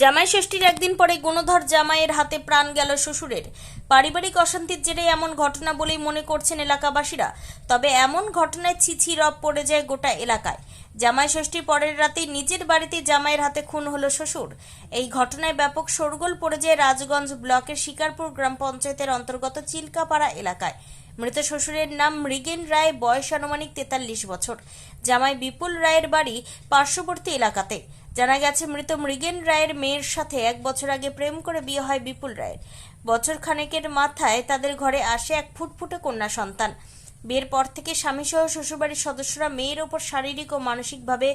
জামাই ষষ্ঠীর একদিন পরে গুণধর জামাইয়ের হাতে প্রাণ গেল শ্বশুরের। পারিবারিক অশান্তির জেরে এমন ঘটনা বলেই মনে করছেন এলাকাবাসীরা। তবে এমন ঘটনায় ছিছি রব পড়ে যায় গোটা এলাকায়। জামাই ষষ্ঠীর পরের রাতে নিজের বাড়িতে জামাইয়ের হাতে খুন হলো শ্বশুর। এই ঘটনায় ব্যাপক শোরগোল পড়ে যায় রাজগঞ্জ ব্লকের শিকারপুর গ্রাম পঞ্চায়েতের অন্তর্গত চিল্কাপাড়া এলাকায়। মৃত শ্বশুরের নাম মৃগেন রায়, বয়স আনুমানিক তেতাল্লিশ বছর। জামাই বিপুল রায়ের বাড়ি পার্শ্ববর্তী এলাকাতে। জানা গেছে, মৃত মৃগেন রায়ের মেয়ের সাথে এক বছর আগে প্রেম করে বিয়ে হয় বিপুল রায়ের। বছর খানেকের মাথায় তাদের ঘরে আসে এক ফুটফুটে কন্যা সন্তান। বিয়ের পর থেকে স্বামীসহ শ্বশুরবাড়ির সদস্যরা মেয়ের ওপর শারীরিক ও মানসিকভাবে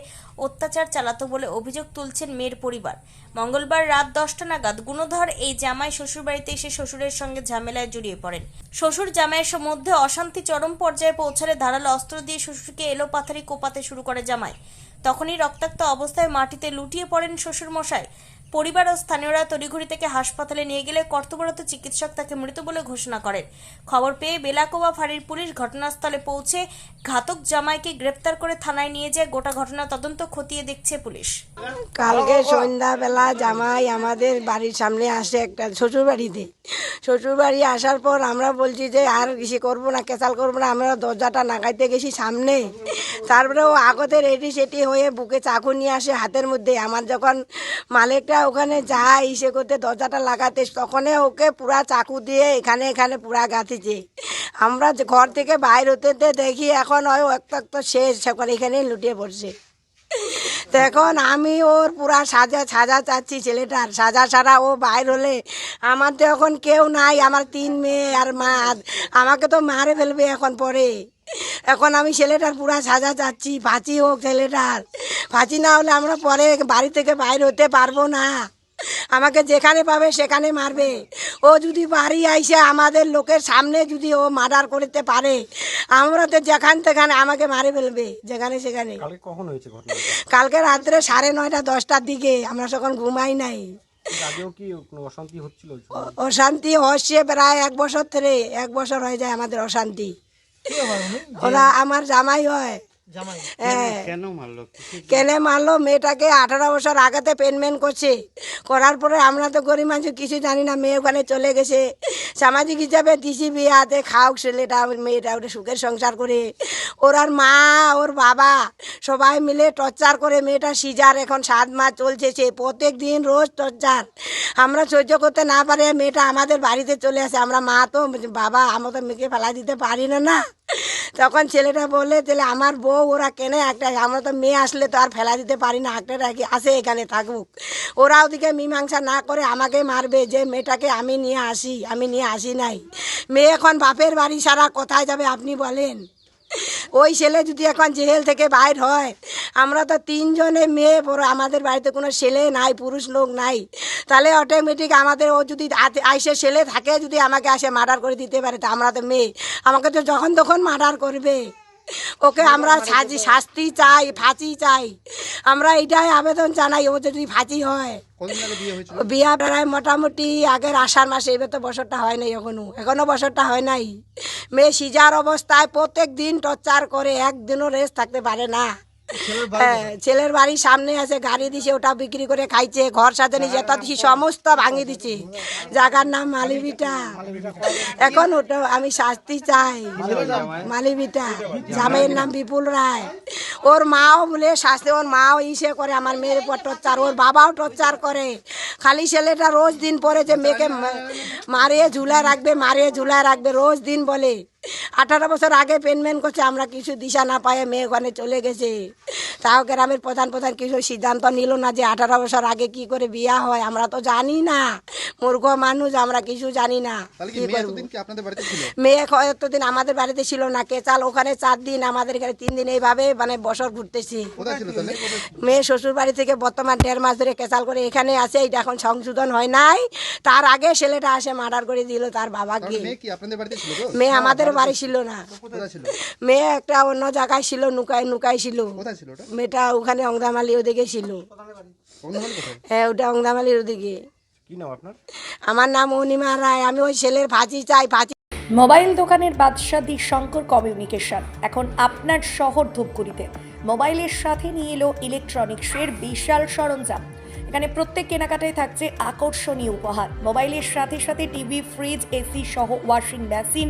অত্যাচার চালাতো বলে অভিযোগ তুলছেন মেয়ের পরিবার। মঙ্গলবার রাত দশটা নাগাদ গুণধর এই জামাই শ্বশুরবাড়িতে এসে শ্বশুরের সঙ্গে ঝামেলায় জড়িয়ে পড়েন। শ্বশুর জামাইয়ের মধ্যে অশান্তি চরম পর্যায়ে পৌঁছালে ধারালো অস্ত্র দিয়ে শ্বশুরকে এলো পাথারি কোপাতে শুরু করে জামাই। তখনই রক্তাক্ত অবস্থায় মাটিতে লুটিয়ে পড়েন শ্বশুর মশাই পরিবার ও স্থানীয়রা তড়িঘড়ি থেকে হাসপাতালে নিয়ে গেলে কর্তব্যরত চিকিৎসক তাকে মৃত বলে ঘোষণা করেন। খবর পেয়ে বেলাকোবা ফাঁড়ির পুলিশ ঘটনাস্থলে পৌঁছে ঘাতক জামাইকে গ্রেপ্তার করে থানায় নিয়ে যায়। গোটা ঘটনা তদন্ত খতিয়ে দেখছে পুলিশ। কালকে সন্ধ্যাবেলা জামাই আমাদের বাড়ির সামনে আসে একটা শ্বশুর বাড়িতে শ্বশুর বাড়ি আসার পর আমরা বলছি যে, আর কিছু করব না কেসাল করব না, আমরা দরজাটা নাগাইতে গেছি সামনে। তারপরে ও আগতে রেডি সেটি হয়ে বুকে চাকু নিয়ে আসে হাতের মধ্যে। আমার যখন মালিকটা ওখানে যায়, ইসে করতে দরজাটা লাগাতে তখনই ওকে পুরা চাকু দিয়ে এখানে এখানে পুরা গাঁথিছে। আমরা ঘর থেকে বাইর হতে দেখি এখন ওই একটা শেষ, সেখানে এখানেই লুটিয়ে পড়ছে। তো এখন আমি ওর পুরা সাজা সাজা চাচ্ছি ছেলেটার। সাজা ছাড়া ও বাইর হলে আমার তো এখন কেউ নাই, আমার তিন মেয়ে আর মা। আমাকে তো মারে ফেলবে এখন পরে। এখন আমি ছেলেটার পুরা সাজা চাচ্ছি ফাঁচি হোক ছেলেটার। ফাঁচি না হলে আমরা পরে বাড়ি থেকে বাইর হতে পারব না। আমাকে যেখানে পাবে সেখানে মারবে। ও যদি বাড়ি আইসে আমাদের লোকের সামনে যদি ও মার্ডার করতে পারে আমরা তো যেখান তেখানে আমাকে মারে ফেলবে যেখানে সেখানে। কালকে রাত্রে সাড়ে নয়টা দশটার দিকে আমরা তখন ঘুমাই নাই। অশান্তি হচ্ছে প্রায় এক বছর ধরে এক বছর হয়ে যায় আমাদের অশান্তি। ওরা আমার জামাই হ্যাঁ। কেন মারলো? কেনে মারলো? মেয়েটাকে আঠারো বছর আগাতে পেনমেন্ট করছে। করার পরে আমরা তো গরিব মানুষ কিছু জানি না মেয়ে ওখানে চলে গেছে। সামাজিক হিসাবে দিছি বিয়াতে খাওক ছেলেটা মেয়েটা ওটা সুখের সংসার করে। ওর আর মা ওর বাবা সবাই মিলে টর্চার করে মেয়েটা সিজার। এখন সাত মাস চলছে সে প্রত্যেক দিন রোজ টর্চার। আমরা সহ্য করতে না পারে মেয়েটা আমাদের বাড়িতে চলে আসে। আমরা মা তো বাবা আমরা তো মেয়েকে ফেলা দিতে পারি না না। তখন ছেলেটা বললে, তাহলে আমার বউ ওরা কেনে একটা, আমরা তো মেয়ে আসলে তো আর ফেলা দিতে পারি না একটা রাখি আসে এখানে থাকুক। ওরা ওদিকে মীমাংসা না করে আমাকে মারবে, যে মেয়েটাকে আমি নিয়ে আসি, আমি নিয়ে আসি নাই। মেয়ে এখন বাপের বাড়ি সারা কোথায় যাবে আপনি বলেন? ওই ছেলে যদি এখন জেল থেকে বাইর হয়, আমরা তো তিনজনে মেয়ে বড় আমাদের বাড়িতে কোনো ছেলে নাই, পুরুষ লোক নাই। তাহলে অটোমেটিক আমাদের ও যদি আইসে ছেলে থাকে, যদি আমাকে আসে মার্ডার করে দিতে পারে, তা আমরা তো মেয়ে। আমাকে তো যখন তখন মার্ডার করবে। ওকে আমরা সাজি শাস্তি চাই ফাঁসি চাই। আমরা এটাই আবেদন জানাই ও যদি ফাঁসি হয়। বিয়ে প্রায় মোটামুটি আগের আষাঢ় মাসে এবার তো বছরটা হয় নাই এখনও। এখনও বছরটা হয় নাই। মেয়ে সিজার অবস্থায় প্রত্যেক দিন টর্চার করে একদিনও রেস্ট থাকতে পারে না। ছেলের বাড়ির সামনে আছে গাড়ি দিছে ওটা বিক্রি করে খাইছে ঘর সাজানি যেটা দিছি সমস্ত ভাঙি দিছে। জায়গার নাম মালিবিটা। এখন ওটা আমি শাস্তি চাই। মালিবিটা। জামাইয়ের নাম বিপুল রায়। ওর মাও বলে শাস্তি ওর মাও ইসে করে আমার মেয়ের উপর টর্চার ওর বাবাও টর্চার করে। খালি ছেলেটা রোজ দিন পরে যে মেয়েকে মারিয়ে ঝুলায় রাখবে মারিয়ে ঝুলায় রাখবে রোজ দিন বলে। আঠারো বছর আগে পেনমেন্ট করছে আমরা কিছু দিশা না পায়ে মেয়ে ওখানে চলে গেছে। তাও গ্রামের প্রধান প্রধান কিছু সিদ্ধান্ত নিল না যে আঠারো বছর আগে কি করে বিয়া হয় আমরা তো জানি না। মূর্খ মানুষ আমরা কিছু জানি না। কি মেয়ে এতদিন আমাদের বাড়িতে ছিল না কেচাল ওখানে চার দিন আমাদের এখানে তিন দিন এইভাবে মানে বছর ঘুরতেছি। মেয়ে শ্বশুর বাড়ি থেকে বর্তমান দেড় মাস ধরে কেচাল করে এখানে আসে এইটা এখন সংশোধন হয় নাই। তার আগে ছেলেটা আসে মার্ডার করে দিল তার বাবাকে। মেয়ে কি আপনাদের বাড়িতে ছিল তো মেয়ে আমাদের বাড়ি ছিল? না মেয়ে একটা অন্য জায়গায় ছিল নুকাই নুকাই ছিল। কোথায় ছিল ওটা? মেয়েটা ওখানে অংদামালি ওদিকে ছিল। হ্যাঁ ওটা অংদামালির ওদিকে। কি নাম আপনার? আমার নাম অনিমা রায় আমি ওই ছেলের ভাজি চাই ভাজি মোবাইল দোকানের বাদশাহ দি শঙ্কর কমিউনিকেশন। এখন আপনার শহর ধূপগুড়িতে। মোবাইলের সাথে নিয়ে এলো ইলেকট্রনিক্সের বিশাল সরঞ্জাম। এখানে প্রত্যেক কেনাকাটায় থাকছে আকর্ষণীয় উপহার। মোবাইলের সাথে সাথে টিভি ফ্রিজ এসি সহ ওয়াশিং মেশিন